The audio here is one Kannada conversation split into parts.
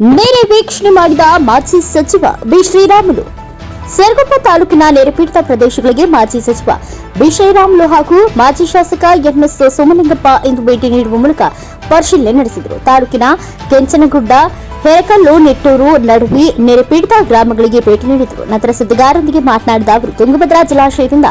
ಮೇಲೆ ವೀಕ್ಷಣೆ ಮಾಡಿದ ಮಾಜಿ ಸಚಿವ ಬಿ ಶ್ರೀರಾಮುಲು. ಸಿರಗುಪ್ಪ ತಾಲೂಕಿನ ನೆರೆಪೀಡಿತ ಪ್ರದೇಶಗಳಿಗೆ ಮಾಜಿ ಸಚಿವ ಬಿ ಶ್ರೀರಾಮುಲು ಹಾಗೂ ಮಾಜಿ ಶಾಸಕ ಎಂಎಸ್ ಸೋಮಲಿಂಗಪ್ಪ ಇಂದು ಭೇಟಿ ನೀಡುವ ಮೂಲಕ ಪರಿಶೀಲನೆ ನಡೆಸಿದರು. ತಾಲೂಕಿನ ಕೆಂಚನಗುಡ್ಡ, ಹೆರಕಲ್ಲು, ನೆಟ್ಟೂರು, ನಡುವಿ, ನೆರೆಪೀಡಿತ ಗ್ರಾಮಗಳಿಗೆ ಭೇಟಿ ನೀಡಿದರು. ನಂತರ ಸುದ್ದಿಗಾರರೊಂದಿಗೆ ಮಾತನಾಡಿದ ಅವರು, ತುಂಗಭದ್ರಾ ಜಲಾಶಯದಿಂದ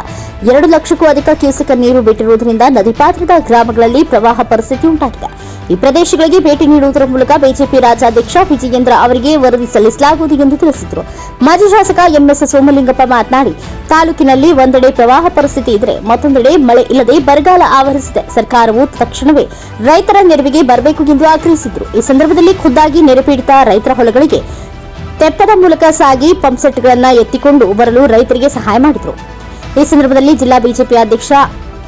ಎರಡು ಲಕ್ಷಕ್ಕೂ ಅಧಿಕ ಕ್ಯೂಸೆಕ್ ನೀರು ಬಿಟ್ಟಿರುವುದರಿಂದ ನದಿ ಪಾತ್ರದ ಗ್ರಾಮಗಳಲ್ಲಿ ಪ್ರವಾಹ ಪರಿಸ್ಥಿತಿ ಉಂಟಾಗಿದೆ. ಈ ಪ್ರದೇಶಗಳಿಗೆ ಭೇಟಿ ನೀಡುವುದರ ಮೂಲಕ ಬಿಜೆಪಿ ರಾಜ್ಯಾಧ್ಯಕ್ಷ ವಿಜಯೇಂದ್ರ ಅವರಿಗೆ ವರದಿ ಸಲ್ಲಿಸಲಾಗುವುದು ಎಂದು ತಿಳಿಸಿದರು. ಮಾಜಿ ಶಾಸಕ ಎಂಎಸ್ ಸೋಮಲಿಂಗಪ್ಪ ಮಾತನಾಡಿ, ತಾಲೂಕಿನಲ್ಲಿ ಒಂದೆಡೆ ಪ್ರವಾಹ ಪರಿಸ್ಥಿತಿ ಇದ್ರೆ ಮತ್ತೊಂದೆಡೆ ಮಳೆ ಇಲ್ಲದೆ ಬರಗಾಲ ಆವರಿಸಿದೆ. ಸರ್ಕಾರವು ತಕ್ಷಣವೇ ರೈತರ ನೆರವಿಗೆ ಬರಬೇಕು ಎಂದು ಆಗ್ರಹಿಸಿದರು. ಈ ಸಂದರ್ಭದಲ್ಲಿ ಖುದ್ದಾಗಿ ನೆರೆಪೀಡಿತ ರೈತರ ಹೊಲಗಳಿಗೆ ತೆಪ್ಪದ ಮೂಲಕ ಸಾಗಿ ಪಂಪ್ಸೆಟ್ಗಳನ್ನು ಎತ್ತಿಕೊಂಡು ಬರಲು ರೈತರಿಗೆ ಸಹಾಯ ಮಾಡಿದರು. ಈ ಸಂದರ್ಭದಲ್ಲಿ ಜಿಲ್ಲಾ ಬಿಜೆಪಿ ಅಧ್ಯಕ್ಷ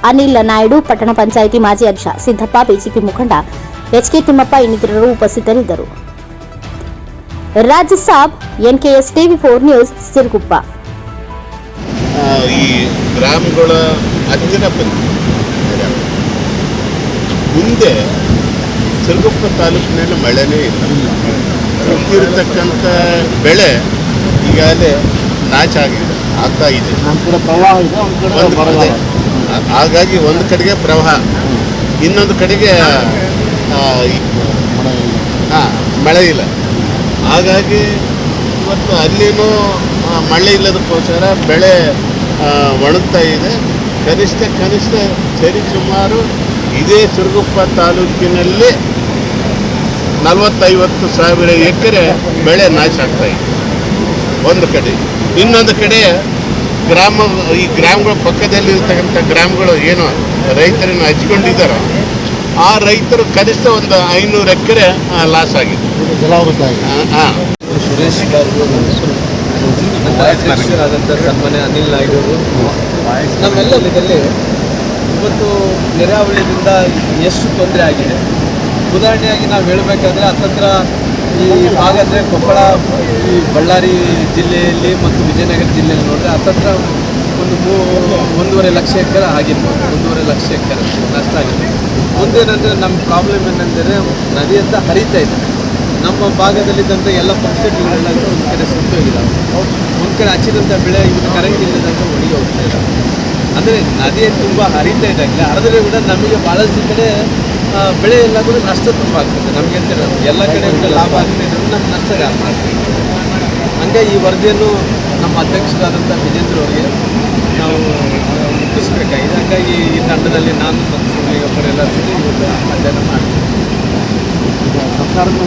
ಅನಿಲ್ ನಾಯ್ಡು, ಪಟ್ಟಣ ಪಂಚಾಯಿತಿ ಮಾಜಿ ಅಧ್ಯಕ್ಷ ಸಿದ್ದಪ್ಪ, ಬಿಜೆಪಿ ಮುಖಂಡ ಎಚ್ಕೆ ತಿಮ್ಮಪ್ಪ ಇನ್ನಿತರರು ಉಪಸ್ಥಿತರಿದ್ದರು. ರಾಜ್ಯ Sab NKS TV four news Siruguppa. ಈ ಗ್ರಾಮಗಳ ಬಂದು ಮುಂದೆ ಸಿರುಗುಪ್ಪ ತಾಲೂಕಿನಲ್ಲಿ ಮಳೆನೇ ಇಲ್ಲ. ಸುತ್ತಿರತಕ್ಕಂಥ ಬೆಳೆ ಈಗಾಗಲೇ ನಾಶ ಆಗಿದೆ ಆಗ್ತಾ ಇದೆ. ಒಂದು ಕಡೆ ಪ್ರವಾಹ ಇದೆ ಒಂದು ಕಡೆ ಒಂದು ಬರಗಾಲ. ಹಾಗಾಗಿ ಒಂದು ಕಡೆಗೆ ಪ್ರವಾಹ ಇನ್ನೊಂದು ಕಡೆಗೆ. ಹಾ, ಮಳೆ ಇಲ್ಲ. ಹಾಗಾಗಿ ಇವತ್ತು ಅಲ್ಲಿನೂ ಮಳೆ ಇಲ್ಲದಕ್ಕೋಸ್ಕರ ಬೆಳೆ ಒಣಗ್ತಾ ಇದೆ. ಕನಿಷ್ಠ ಕನಿಷ್ಠ ಸರಿ ಸುಮಾರು ಇದೇ ಸಿರುಗುಪ್ಪ ತಾಲೂಕಿನಲ್ಲಿ ನಲವತ್ತೈವತ್ತು ಸಾವಿರ ಎಕರೆ ಬೆಳೆ ನಾಶ ಆಗ್ತಾ ಇದೆ. ಒಂದು ಕಡೆ. ಇನ್ನೊಂದು ಕಡೆ ಗ್ರಾಮ ಈ ಗ್ರಾಮಗಳ ಪಕ್ಕದಲ್ಲಿ ಇರ್ತಕ್ಕಂಥ ಗ್ರಾಮಗಳು ಏನು ರೈತರನ್ನು ಹಚ್ಕೊಂಡಿದ್ದಾರೋ ಆ ರೈತರು ಕನಿಷ್ಠ ಒಂದು ಐನೂರು ಎಕರೆ ಲಾಸ್ ಆಗಿದೆ. ಸುರೇಶ್ ಅಧ್ಯಕ್ಷರಾದಂಥ ಸನ್ಮಾನ್ಯ ಅನಿಲ್ ನಾಯ್ಡು ನಮ್ಮೆಲ್ಲ ಇದರಲ್ಲಿ ಇವತ್ತು ನೆರೆಹಾವಳಿಯಿಂದ ಎಷ್ಟು ತೊಂದರೆ ಆಗಿದೆ? ಉದಾಹರಣೆಯಾಗಿ ನಾವು ಹೇಳಬೇಕಾದ್ರೆ ಹತ್ತತ್ರ ಈ ಹಾಗಾದರೆ ಕೊಪ್ಪಳ ಈ ಬಳ್ಳಾರಿ ಜಿಲ್ಲೆಯಲ್ಲಿ ಮತ್ತು ವಿಜಯನಗರ ಜಿಲ್ಲೆಯಲ್ಲಿ ನೋಡಿದ್ರೆ ಹತ್ತತ್ರ ಒಂದು ಒಂದೂವರೆ ಲಕ್ಷ ಎಕರೆ ಆಗಿರ್ಬೋದು. ಒಂದೂವರೆ ಲಕ್ಷ ಎಕರೆ ನಷ್ಟ ಆಗಿದೆ. ಮುಂದೇನಂದರೆ ನಮ್ಮ ಪ್ರಾಬ್ಲಮ್ ಏನಂದರೆ ನದಿ ಅಂತ ಹರಿತಾ ಇದೆ. ನಮ್ಮ ಭಾಗದಲ್ಲಿದ್ದಂಥ ಎಲ್ಲ ಪಂಪ್ಸೆಟ್ಗಳೆಲ್ಲ ಒಂದು ಕಡೆ ಸುಟ್ಟು ಹೋಗಿದ್ದಾವೆ ಒಂದು ಕಡೆ ಹಚ್ಚಿದಂಥ ಬೆಳೆ ಇವತ್ತು ಕರೆಂಟ್ ಇಲ್ಲದಂಥ ಒಣಗಿ ಹೋಗ್ತಾ ಇದ್ದಾವೆ ಅಂದರೆ ನದಿ ತುಂಬ ಹರಿತಾ ಇದ್ದಾಗಲೇ ಹರಿದ್ರೆ ಕೂಡ ನಮಗೆ ಭಾಳಷ್ಟು ಕಡೆ ಬೆಳೆ ಎಲ್ಲ ಕೂಡ ನಷ್ಟ ತುಂಬ ಆಗ್ತದೆ. ನಮಗೆ ಅಂತ ಎಲ್ಲ ಕಡೆ ಲಾಭ ಆಗ್ತಾ ಇದ್ರೆ ನಮ್ಗೆ ನಷ್ಟ ಆಗ್ತದೆ. ಹಂಗೆ ಈ ವರದಿಯನ್ನು ನಮ್ಮ ಅಧ್ಯಕ್ಷರಾದಂಥ ವಿಜೇಂದ್ರ ಅವರಿಗೆ ನಾವು ಮುಟ್ಟಿಸ್ಬೇಕಾಗಿದೆ. ಹಾಗಾಗಿ ಈ ತಂಡದಲ್ಲಿ ನಾನು ಮತ್ತು ಎಲ್ಲ ಸೇರಿ ಇವತ್ತು ಮಾಡ್ತೀವಿ. ಸರ್ಕಾರದ